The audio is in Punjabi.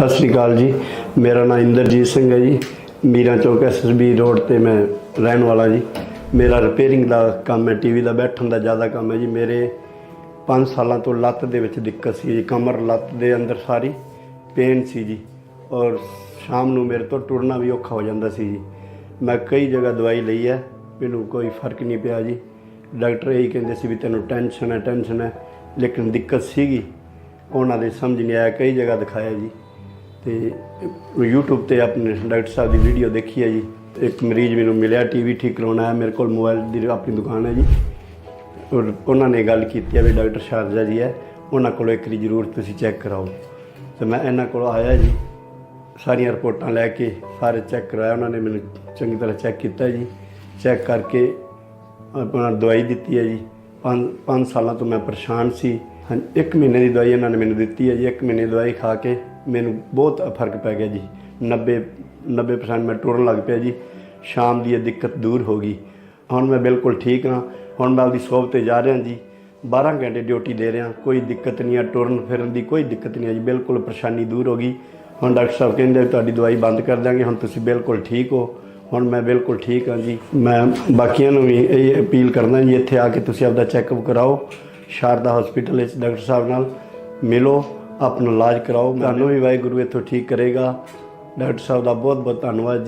ਸਤਿ ਸ੍ਰੀ ਅਕਾਲ ਜੀ। ਮੇਰਾ ਨਾਮ ਇੰਦਰਜੀਤ ਸਿੰਘ ਹੈ ਜੀ। ਮੀਰਾ ਚੌਕ ਐਸਐਸਬੀ ਰੋਡ ਤੇ ਮੈਂ ਰਹਿਣ ਵਾਲਾ ਜੀ। ਮੇਰਾ ਰਿਪੇਅਰਿੰਗ ਦਾ ਕੰਮ ਹੈ ਟੀਵੀ ਦਾ ਬੈਠਣ ਦਾ ਜ਼ਿਆਦਾ ਕੰਮ ਹੈ ਜੀ। ਮੇਰੇ 5 ਸਾਲਾਂ ਤੋਂ ਲੱਤ ਦੇ ਵਿੱਚ ਦਿੱਕਤ ਸੀ ਜੀ। ਕਮਰ ਲੱਤ ਦੇ ਅੰਦਰ ਸਾਰੀ ਪੇਨ ਸੀ ਜੀ। ਔਰ ਸ਼ਾਮ ਨੂੰ ਮੇਰੇ ਤੋਂ ਟੁਰਨਾ ਵੀ ਔਖਾ ਹੋ ਜਾਂਦਾ ਸੀ ਜੀ। ਮੈਂ ਕਈ ਜਗ੍ਹਾ ਦਵਾਈ ਲਈ ਹੈ, ਮੈਨੂੰ ਕੋਈ ਫ਼ਰਕ ਨਹੀਂ ਪਿਆ ਜੀ। ਡਾਕਟਰ ਇਹੀ ਕਹਿੰਦੇ ਸੀ ਵੀ ਤੈਨੂੰ ਟੈਨਸ਼ਨ ਹੈ ਟੈਨਸ਼ਨ ਹੈ। ਲੇਕਿਨ ਦਿੱਕਤ ਸੀਗੀ। ਉਹਨਾਂ ਦੇ ਸਮਝ ਨਹੀਂ ਆਇਆ, ਕਈ ਜਗ੍ਹਾ ਦਿਖਾਇਆ ਜੀ। ਤੇ YouTube ਤੇ ਆਪਣੇ ਡਾਕਟਰ ਸਾਹਿਬ ਦੀ ਵੀਡੀਓ ਦੇਖੀ ਹੈ ਜੀ। ਇੱਕ ਮਰੀਜ਼ ਮੈਨੂੰ ਮਿਲਿਆ ਟੀਵੀ ਠੀਕ ਕਰਾਉਣਾ ਹੈ, ਮੇਰੇ ਕੋਲ ਮੋਬਾਈਲ ਦੀ ਆਪਣੀ ਦੁਕਾਨ ਹੈ ਜੀ। ਔਰ ਉਹਨਾਂ ਨੇ ਗੱਲ ਕੀਤੀ ਹੈ ਵੀ ਡਾਕਟਰ ਸ਼ਾਰਜਾ ਜੀ ਹੈ, ਉਹਨਾਂ ਕੋਲ ਇੱਕ ਵਾਰੀ ਜ਼ਰੂਰ ਤੁਸੀਂ ਚੈੱਕ ਕਰਾਓ। ਤੇ ਮੈਂ ਇਹਨਾਂ ਕੋਲ ਆਇਆ ਜੀ, ਸਾਰੀਆਂ ਰਿਪੋਰਟਾਂ ਲੈ ਕੇ ਸਾਰੇ ਚੈੱਕ ਕਰਾਇਆ, ਉਹਨਾਂ ਨੇ ਮੈਨੂੰ ਚੰਗੀ ਤਰ੍ਹਾਂ ਚੈੱਕ ਕੀਤਾ ਜੀ। ਚੈੱਕ ਕਰਕੇ ਆਪਣਾ ਦਵਾਈ ਦਿੱਤੀ ਹੈ ਜੀ। ਪੰਜ ਪੰਜ ਸਾਲਾਂ ਤੋਂ ਮੈਂ ਪਰੇਸ਼ਾਨ ਸੀ। ਹਾਂ ਇੱਕ ਮਹੀਨੇ ਦੀ ਦਵਾਈ ਇਹਨਾਂ ਨੇ ਮੈਨੂੰ ਦਿੱਤੀ ਹੈ ਜੀ, ਇੱਕ ਮਹੀਨੇ ਦੀ ਦਵਾਈ ਖਾ ਕੇ ਮੈਨੂੰ ਬਹੁਤ ਫ਼ਰਕ ਪੈ ਗਿਆ ਜੀ। 90 90% ਮੈਂ ਟੁਰਨ ਲੱਗ ਪਿਆ ਜੀ। ਸ਼ਾਮ ਦੀ ਇਹ ਦਿੱਕਤ ਦੂਰ ਹੋ ਗਈ। ਹੁਣ ਮੈਂ ਬਿਲਕੁਲ ਠੀਕ ਹਾਂ। ਹੁਣ ਮੈਂ ਆਪਦੀ ਸੋਪ ਤੇ ਜਾ ਰਿਹਾ ਜੀ। 12 ਘੰਟੇ ਡਿਊਟੀ ਦੇ ਰਿਹਾ। ਕੋਈ ਦਿੱਕਤ ਨਹੀਂ ਆ। ਟੁਰਨ ਫਿਰਨ ਦੀ ਕੋਈ ਦਿੱਕਤ ਨਹੀਂ ਆ ਜੀ। ਬਿਲਕੁਲ ਪਰੇਸ਼ਾਨੀ ਦੂਰ ਹੋ ਗਈ। ਹੁਣ ਡਾਕਟਰ ਸਾਹਿਬ ਕਹਿੰਦੇ ਵੀ ਤੁਹਾਡੀ ਦਵਾਈ ਬੰਦ ਕਰ ਦਾਂਗੇ ਹੁਣ ਤੁਸੀਂ ਬਿਲਕੁਲ ਠੀਕ ਹੋ। ਹੁਣ ਮੈਂ ਬਿਲਕੁਲ ਠੀਕ ਹਾਂ ਜੀ। ਮੈਂ ਬਾਕੀਆਂ ਨੂੰ ਵੀ ਇਹ ਅਪੀਲ ਕਰਦਾ ਜੀ, ਇੱਥੇ ਆ ਕੇ ਤੁਸੀਂ ਆਪਦਾ ਚੈੱਕਅਪ ਕਰਾਓ। ਸ਼ਾਰਦਾ ਹਸਪੀਟਲ ਵਿੱਚ ਡਾਕਟਰ ਸਾਹਿਬ ਨਾਲ ਮਿਲੋ। ਆਪਣਾ ਇਲਾਜ ਕਰਾਓ। ਤੁਹਾਨੂੰ ਵੀ ਵਾਹਿਗੁਰੂ ਇੱਥੋਂ ਠੀਕ ਕਰੇਗਾ। ਡਾਕਟਰ ਸਾਹਿਬ ਦਾ ਬਹੁਤ ਬਹੁਤ ਧੰਨਵਾਦ।